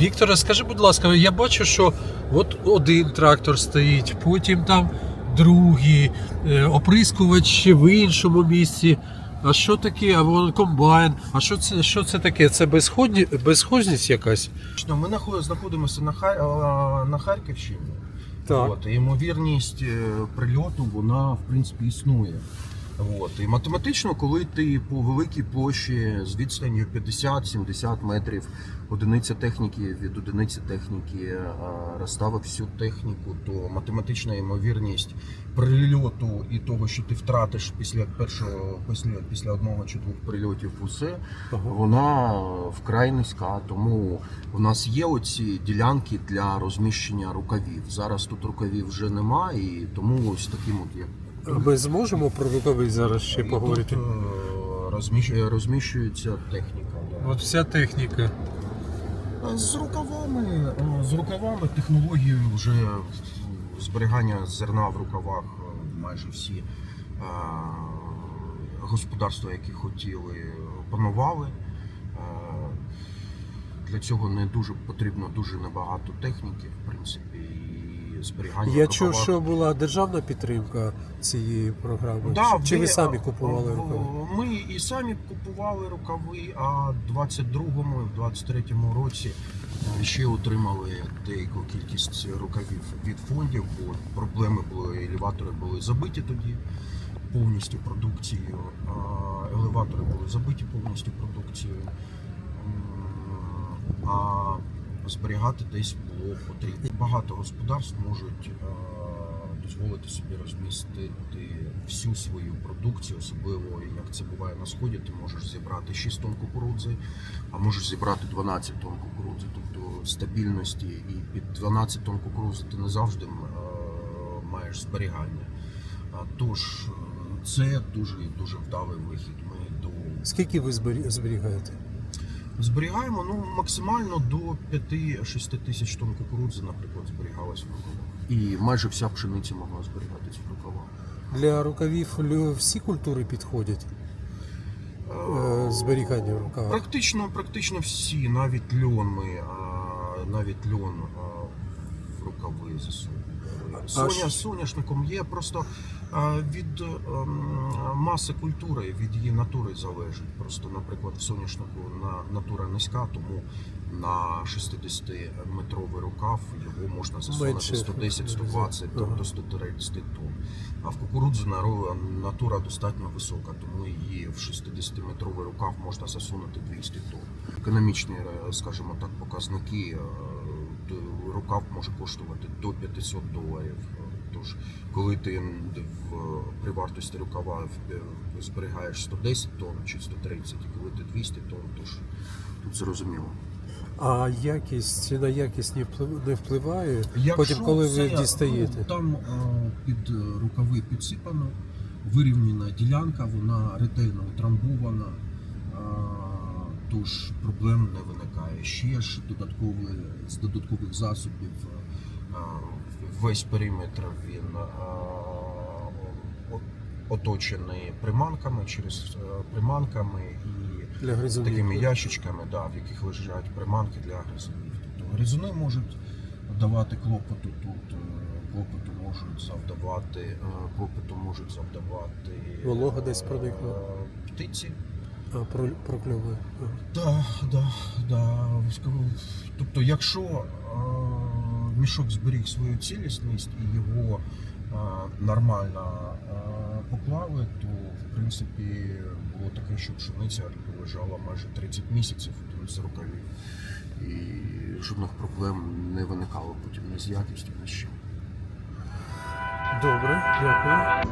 Вікторе, скажи, будь ласка, я бачу, що от один трактор стоїть, потім там другий, е, оприскувач в іншому місці. А що таке? А вон комбайн. А що це, що це таке? Це безходні, безхозність якась? Ми знаходимося на, Хар... на Харківщині. Так. От, ймовірність е, прильоту вона в принципі існує. От. І математично, коли ти по великій площі з відстанню 50-70 метрів одиниця техніки від одиниці техніки розставив всю техніку, то математична ймовірність прильоту і того, що ти втратиш після першого, після, після одного чи двох прильотів усе, вона вкрай низька. Тому в нас є оці ділянки для розміщення рукавів. Зараз тут рукавів вже нема, і тому ось таким от є. Ми зможемо про рукави зараз ще поговорити? Тут е, розміщ- розміщується техніка. да. От вся техніка. З рукавами, е, з рукавами технології вже зберігання зерна в рукавах е, майже всі е, господарства, які хотіли, панували. Е, Для цього не дуже потрібно дуже небагато техніки, в принципі, і зберігання. Я чув, що була державна підтримка цієї програми. Да, Чи ви ви- самі купували рукави? Ми і самі купували рукави, а в 22-му, в 23-му році е, ще отримали деяку кількість рукавів від фондів, бо проблеми були, елеватори були забиті тоді повністю продукцією, елеватори були забиті повністю продукцією. А зберігати десь було потрібно. Багато господарств можуть е, дозволити собі розмістити всю свою продукцію, особливо як це буває на сході. Ти можеш зібрати 6 тонн кукурудзи, а можеш зібрати 12 тонн кукурудзи. Тобто стабільності і під 12 тонн кукурудзи ти не завжди е, маєш зберігання. Тож е, це дуже дуже вдалий вихід. Ми до Скільки ви зберігаєте? Зберігаємо ну, максимально до 5-6 тисяч тонн кукурудзи, наприклад, зберігалась в рукавах. І майже вся пшениця могла зберігатись в рукавах. Для рукавів всі культури підходять е, зберігання в рукавах. Практично, практично всі, навіть льон ми, навіть льон в рукави засунули. Соня соняшником є просто від ем, маси культури, від її натури залежить. Просто, наприклад, в соняшнику на натура низька, тому на 60-метровий рукав його можна засунути Менше, 110-120, ага. тобто 130 тонн. А в кукурудзу наро- натура достатньо висока, тому її в 60-метровий рукав можна засунути 200 тонн. Економічні, е, скажімо так, показники. е, Рукав може коштувати до 500 доларів. Тож, коли ти при вартості рукава в- зберігаєш 110 тонн чи 130, і коли ти 200 тонн, тож тут зрозуміло. А якість на якість не вплив- не впливає. Якщо Потім, коли ви дістаєте. ну, там е, під е, рукави підсипано, вирівняна ділянка, вона ретельно утрамбована, е, тож проблем не виникає. Ще ж додаткові, з додаткових засобів е, весь периметр він е, оточений приманками через е, приманками і Для такими ящичками, да, в яких лежать приманки для гризунів. Тобто гризуни можуть давати клопоту тут, е, клопоту можуть завдавати, клопоту можуть завдавати Волога десь проникла. птиці. А, про, прокльовує. Ага. Да, да, да. Тобто, якщо мішок зберіг свою цілісність і його нормально поклали, то в принципі було таке, що пшениця лежала майже 30 місяців з рукавів. І жодних проблем не виникало потім ні з якістю, ні з чим. Добре, дякую.